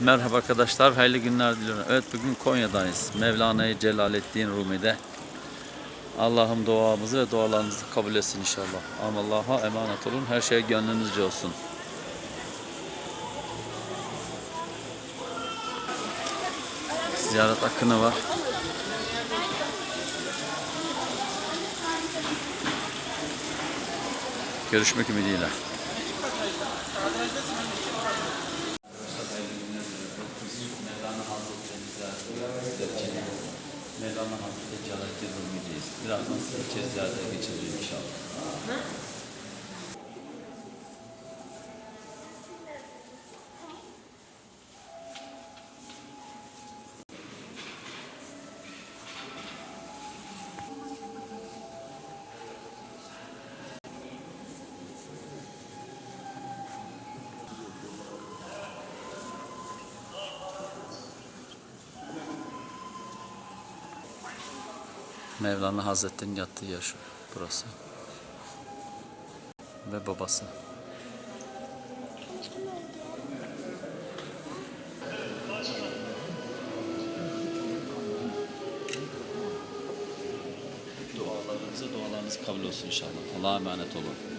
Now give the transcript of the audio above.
Merhaba arkadaşlar, hayırlı günler diliyorum. Evet bugün Konya'dayız. Mevlana-i Celaleddin Rumi'de. Allah'ım duamızı ve dualarınızı kabul etsin inşallah. Allah'a emanet olun. Her şey gönlünüzce olsun. Ziyaret akını var. Görüşmek ümidiyle. Mevlana Hazretleri ziyaret Mevlana Hazretleri Celaleddin Rumi'deyiz. Birazdan içeri ziyarete geçeceğiz inşallah. Mevlana Hazretleri'nin yattığı yer burası. Ve babası. Dualarınızı dualarınız kabul olsun inşallah. Allah'a emanet olun.